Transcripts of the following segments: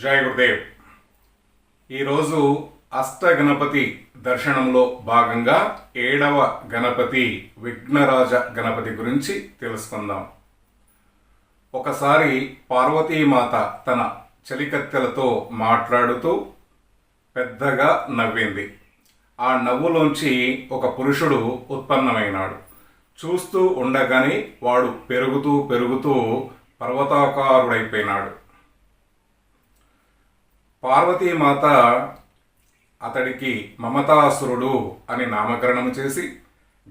జై గురుదేవ్. ఈరోజు అష్టగణపతి దర్శనంలో భాగంగా ఏడవ గణపతి విఘ్నరాజ గణపతి గురించి తెలుసుకుందాం. ఒకసారి పార్వతీమాత తన చలికత్తెలతో మాట్లాడుతూ పెద్దగా నవ్వింది. ఆ నవ్వులోంచి ఒక పురుషుడు ఉత్పన్నమైనాడు. చూస్తూ ఉండగానే వాడు పెరుగుతూ పెరుగుతూ పర్వతాకారుడైపోయినాడు. పార్వతీమాత అతడికి మమతాసురుడు అని నామకరణం చేసి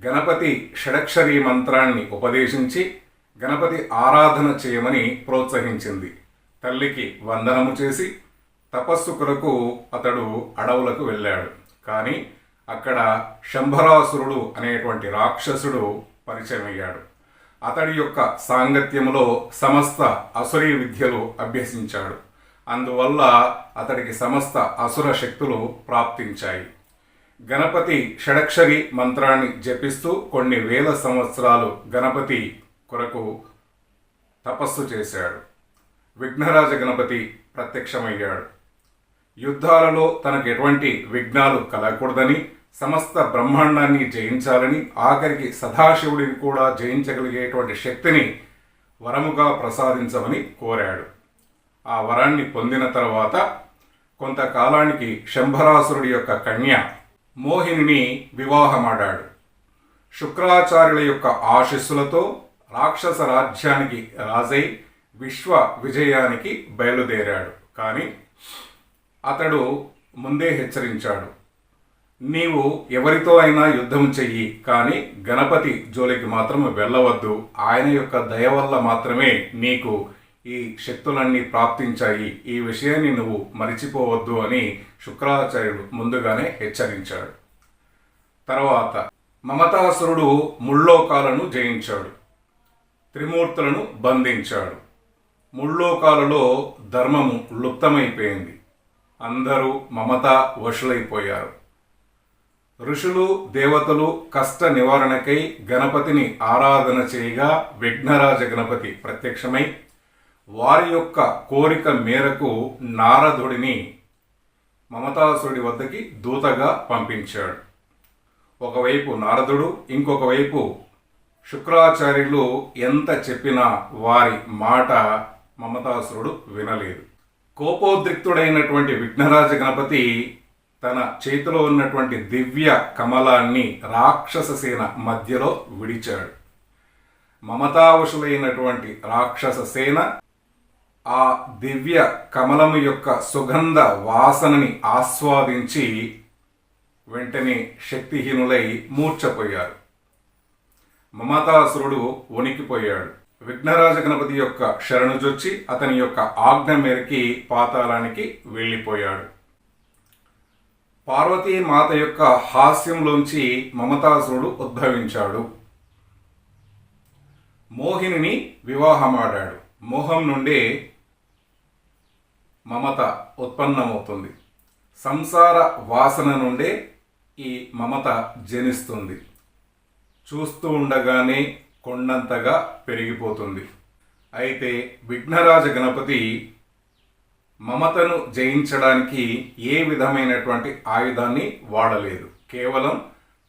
గణపతి షడక్షరీ మంత్రాన్ని ఉపదేశించి గణపతి ఆరాధన చేయమని ప్రోత్సహించింది. తల్లికి వందనము చేసి తపస్సు కొరకు అతడు అడవులకు వెళ్ళాడు. కానీ అక్కడ శంభరాసురుడు అనేటువంటి రాక్షసుడు పరిచయమయ్యాడు. అతడి యొక్క సాంగత్యములో సమస్త అసురీ విద్యలు అభ్యసించాడు. అందువల్ల అతడికి సమస్త అసుర శక్తులు ప్రాప్తించాయి. గణపతి షడక్షరి మంత్రాన్ని జపిస్తూ కొన్ని వేల సంవత్సరాలు గణపతి కొరకు తపస్సు చేశాడు. విఘ్నరాజ గణపతి ప్రత్యక్షమయ్యాడు. యుద్ధాలలో తనకు ఎటువంటి విఘ్నాలు కలగకూడదని సమస్త బ్రహ్మాండాన్ని జయించాలని ఆఖరికి సదాశివుడిని కూడా జయించగలిగేటువంటి శక్తిని వరముగా ప్రసాదించమని కోరాడు. ఆ వరాన్ని పొందిన తర్వాత కొంతకాలానికి శంభరాసురుడి యొక్క కన్య మోహిని వివాహమాడాడు. శుక్రాచార్యుల యొక్క ఆశీస్సులతో రాక్షస రాజ్యానికి రాజై విశ్వ విజయానికి బయలుదేరాడు. కానీ అతడు ముందే హెచ్చరించాడు. నీవు ఎవరితో అయినా యుద్ధం చెయ్యి కానీ గణపతి జోలికి మాత్రం వెళ్ళవద్దు. ఆయన యొక్క దయ వల్ల మాత్రమే నీకు ఈ శక్తులన్నీ ప్రాప్తించాయి. ఈ విషయాన్ని నువ్వు మరిచిపోవద్దు అని శుక్రాచార్యుడు ముందుగానే హెచ్చరించాడు. తర్వాత మమతాసురుడు ముల్లోకాలను జయించాడు. త్రిమూర్తులను బంధించాడు. ముల్లోకాలలో ధర్మము లుప్తమైపోయింది. అందరూ మమత వశులైపోయారు. ఋషులు దేవతలు కష్ట నివారణకై గణపతిని ఆరాధన చేయగా విఘ్నరాజ గణపతి ప్రత్యక్షమై వారి యొక్క కోరిక మేరకు నారదుడిని మమతాసురుడి వద్దకి దూతగా పంపించాడు. ఒకవైపు నారదుడు ఇంకొక వైపు శుక్రాచార్యులు ఎంత చెప్పినా వారి మాట మమతాసురుడు వినలేదు. కోపోద్రిక్తుడైనటువంటి విఘ్నరాజ గణపతి తన చేతిలో ఉన్నటువంటి దివ్య కమలాన్ని రాక్షస సేన మధ్యలో విడిచాడు. మమతావశులైనటువంటి రాక్షస సేన ఆ దివ్య కమలము యొక్క సుగంధ వాసనని ఆస్వాదించి వెంటనే శక్తిహీనులై మూర్ఛపోయారు. మమతాసురుడు వణికిపోయాడు. విఘ్నరాజ గణపతి యొక్క శరణుజొచ్చి అతని యొక్క ఆజ్ఞ మేరకి పాతాళానికి వెళ్ళిపోయాడు. పార్వతీ మాత యొక్క హాస్యంలోంచి మమతాసురుడు ఉద్భవించాడు. మోహిని వివాహమాడాడు. మోహం నుండే మమత ఉత్పన్నమవుతుంది. సంసార వాసన నుండే ఈ మమత జనిస్తుంది. చూస్తూ ఉండగానే కొండంతగా పెరిగిపోతుంది. అయితే విఘ్నరాజ గణపతి మమతను జయించడానికి ఏ విధమైనటువంటి ఆయుధాన్ని వాడలేదు. కేవలం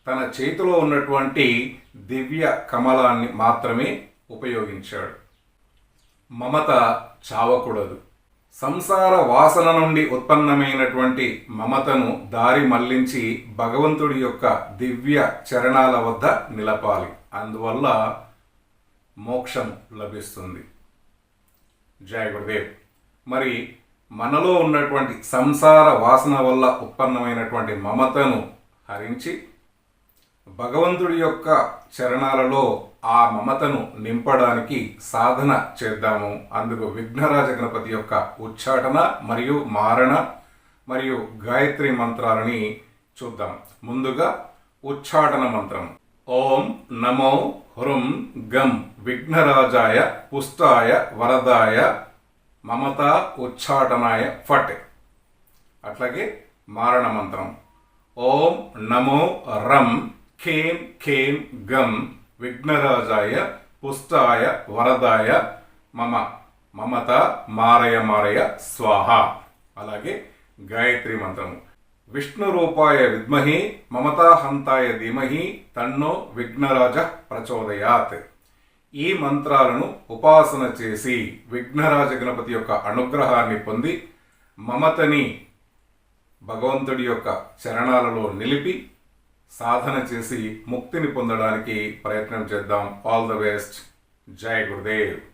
తన చేతిలో ఉన్నటువంటి దివ్య కమలాన్ని మాత్రమే ఉపయోగించాడు. మమత చావకూడదు. సంసార వాసన నుండి ఉత్పన్నమైనటువంటి మమతను దారి మళ్ళించి భగవంతుడి యొక్క దివ్య చరణాల వద్ద నిలపాలి. అందువల్ల మోక్షం లభిస్తుంది. జయ గురుదేవ్. మరి మనలో ఉన్నటువంటి సంసార వాసన వల్ల ఉత్పన్నమైనటువంటి మమతను హరించి భగవంతుడి యొక్క చరణాలలో ఆ మమతను నింపడానికి సాధన చేద్దాము. అందుకు విఘ్నరాజ గణపతి యొక్క ఉచ్చాటన మరియు మారణ మరియు గాయత్రి మంత్రాలని చూద్దాం. ముందుగా ఉచ్చాటన మంత్రం. ఓం నమో హృం గం విఘ్నరాజాయ పుష్టాయ వరదాయ మమత ఉచ్చాటనాయ ఫట్. అట్లాగే మారణ మంత్రం. ఓం నమో రం ఖేం ఖేం గం విఘ్నరాజాయ పుష్టాయ వరదాయ మమ మమత మారయ మారయ స్వాహ. అలాగే గాయత్రి మంత్రము. విష్ణు రూపాయ విద్మహి మమతా హంతాయ ధీమహి తన్నో విఘ్నరాజ ప్రచోదయాత్. ఈ మంత్రాలను ఉపాసన చేసి విఘ్నరాజ గణపతి యొక్క అనుగ్రహాన్ని పొంది మమతని భగవంతుడి యొక్క చరణాలలో నిలిపి సాధన చేసి ముక్తిని పొందడానికి ప్రయత్నం చేద్దాం. ఆల్ ద బెస్ట్ జై గురుదేవ్.